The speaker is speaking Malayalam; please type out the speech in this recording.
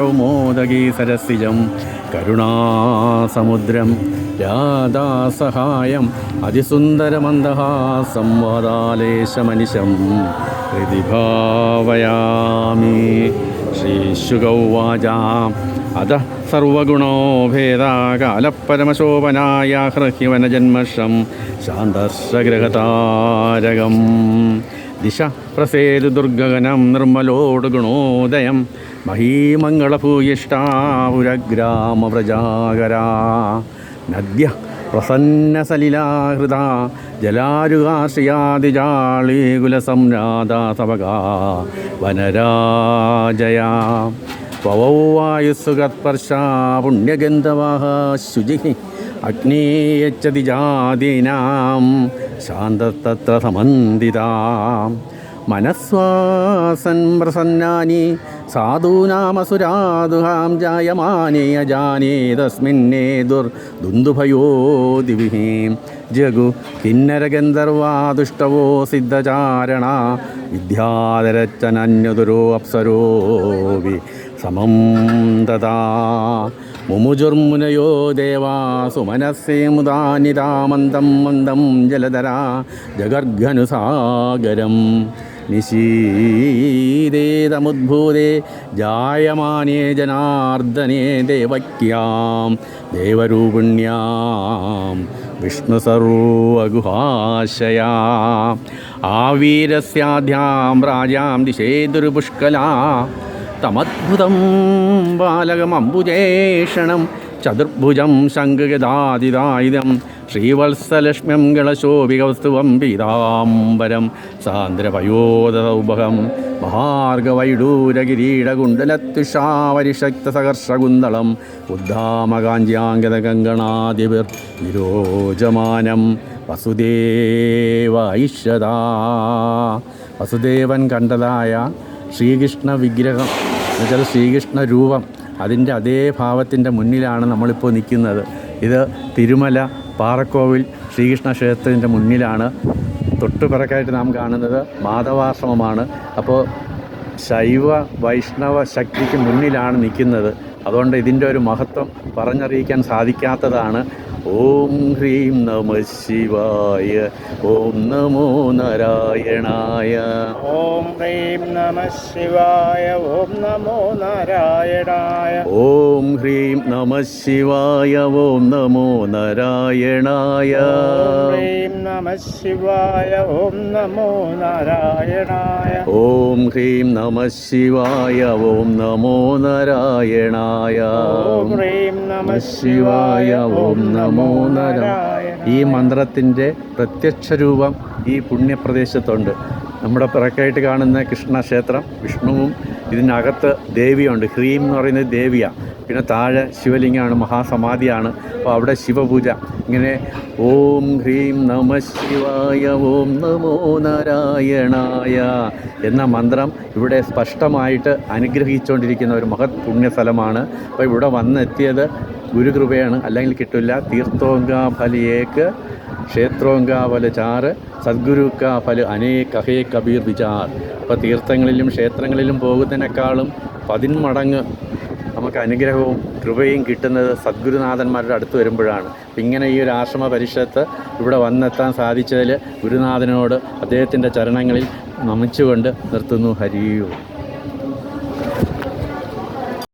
മോദകീ സരസിജം കരുണാസമുദ്രം രാധാസഹായം അതിസുന്ദരമന്ദഹാസം വാദാലേശമനിശം പ്രതിഭാവയാമി. ശ്രീശുഗൗവാച അത സർവഗുണോ ഭേദാകാലപരമശോഭനായ ഹൃഹ്യവനജന്മഷം ശാന്തർഷഗ്രഹതാരകം ദിശ പ്രസേതു ദുർഗഗനം നിർമ്മലോട് മഹീമംഗളഭൂയിഷ്ടാപുരഗ്രാമവ്രജാകരാ നദ്യ പ്രസന്നസലിലാഹൃത ജലാരുകാശ്രിയാദിജാളീകുലസംരാധാ സവകാ വനരാജയാ. പവൗവായുസുഖത്പർശാ പുണ്യഗന്ധവാഹ ശുചിഃ അഗ്നീയച്ചതി ജാതീനാം ശാന്തതത്ര സമന്ദിതാം മനസ്വാസൻ പ്രസന്നാനി. സാധൂനാമസുരാദുഹാം ജായമാനേ അജാനേ തസ്മിന്നേ ദുർദുന്ദുഭയോ ദിവിഃ ജഗു കിന്നരഗന്ധർവാദുഷ്ടവോ സിദ്ധചാരണ. വിദ്യാധരച്ചനന്യതുരോ അപ്സരോവി സമം തഥാ. മുമുജുർമുനയോ ദേവാ. മുദാനിതാമന്ദം മന്ദം ജലധരാ. ജഗർഘനുസാഗരം നിശീതേതമുദ്ഭൂതേ ജായമാനേ ജനാർദ്ദനേ ദേവക്യാം ദേവരൂപിണ്യാം വിഷ്ണുസർവഗുഹാശയാ ആവീരസ്യാധ്യാം രാജാം ദിശേതുരുപുഷ്കലാ തമദ്ഭുതം ബാലകമംബുജേഷണം ചതുർഭുജം ശംഖഗദാതിദായുധം ശ്രീവത്സലക്ഷ്മ്യം ഗളശോഭികവസ്തുവം പീതാംബരം സാന്ദ്രപയോദൗഭകം മഹാർഗവൈഡൂരകിരീടകുണ്ടലത്തുഷാവരിശക്തസഹർഷകുന്തളം ഉദ്ധാമകാഞ്ച്യാങ്കതകങ്കണാദിവിർ വിരോചമാനം വസുദേവ ഐഷദാ വസുദേവൻ കണ്ടതായ ശ്രീകൃഷ്ണ വിഗ്രഹം എന്നുവെച്ചാൽ ശ്രീകൃഷ്ണ രൂപം അതിന്റെ അതേ ഭാവത്തിന്റെ മുന്നിലാണ് നമ്മളിപ്പോൾ നിൽക്കുന്നത്. ഇത് തിരുമല പാറക്കോവിൽ ശ്രീകൃഷ്ണ ക്ഷേത്രത്തിന്റെ മുന്നിലാണ്. തൊട്ടുപിറക്കായിട്ട് നാം കാണുന്നത് മാധവാശ്രമമാണ്. അപ്പോൾ ശൈവ വൈഷ്ണവ ശക്തിക്ക് മുന്നിലാണ് നിൽക്കുന്നത്. അതുകൊണ്ട് ഇതിന്റെ ഒരു മഹത്വം പറഞ്ഞറിയിക്കാൻ സാധിക്കാത്തതാണ്. ഓം ഹ്രീം നമ ശിവായ ഓം നമോ നാരായണായ. ഓം ഹ്രീം നമ ശിവായ ഓം നമോ നാരായണായ. ഓം ഹ്രീം നമ ശിവായ ഓം നമോ നാരായണായ. ഹ്രീം നമ ശിവായ ഓം നമോ നാരായണായ. ഓം ഹ്രീം നമ ശിവായ ഓം നമോ നാരായണായ. ഓം ഹ്രീം നമ ശിവായ ഓം നമോ നാരായണ ഈ മന്ത്രത്തിന്റെ പ്രത്യക്ഷ രൂപം ഈ പുണ്യപ്രദേശത്തുണ്ട്. നമ്മുടെ പിറക്കായിട്ട് കാണുന്ന കൃഷ്ണക്ഷേത്രം വിഷ്ണുവും ഇതിനകത്ത് ദേവിയുണ്ട്. ഹ്രീം എന്ന് പറയുന്നത് ദേവിയാണ്. പിന്നെ താഴെ ശിവലിംഗമാണ് മഹാസമാധിയാണ്. അപ്പോൾ അവിടെ ശിവപൂജ. ഇങ്ങനെ ഓം ഹ്രീം നമ ശിവായ ഓം നമോ നാരായണായ എന്ന മന്ത്രം ഇവിടെ സ്പഷ്ടമായിട്ട് അനുഗ്രഹിച്ചുകൊണ്ടിരിക്കുന്ന ഒരു മഹത് പുണ്യസ്ഥലമാണ്. അപ്പോൾ ഇവിടെ വന്നെത്തിയത് ഗുരുകൃപയാണ്. അല്ലെങ്കിൽ കിട്ടില്ല. തീർത്ഥോങ്കാ ഫലിയേക്ക് ക്ഷേത്രോങ്കാ ഫല ചാറ് സദ്ഗുരുക്ക ഫല അനേക ഹേ കബീർ വിചാർ. അപ്പോൾ തീർത്ഥങ്ങളിലും ക്ഷേത്രങ്ങളിലും പോകുന്നതിനേക്കാളും പതിന്മടങ്ങ് നമുക്ക് അനുഗ്രഹവും കൃപയും കിട്ടുന്നത് സദ്ഗുരുനാഥന്മാരുടെ അടുത്ത് വരുമ്പോഴാണ്. ഇങ്ങനെ ഈ ഒരു ആശ്രമ പരിഷത്ത് ഇവിടെ വന്നെത്താൻ സാധിച്ചതിൽ ഗുരുനാഥനോട് അദ്ദേഹത്തിന്റെ ചരണങ്ങളിൽ നമിച്ചുകൊണ്ട് നിർത്തുന്നു. ഹരിയോ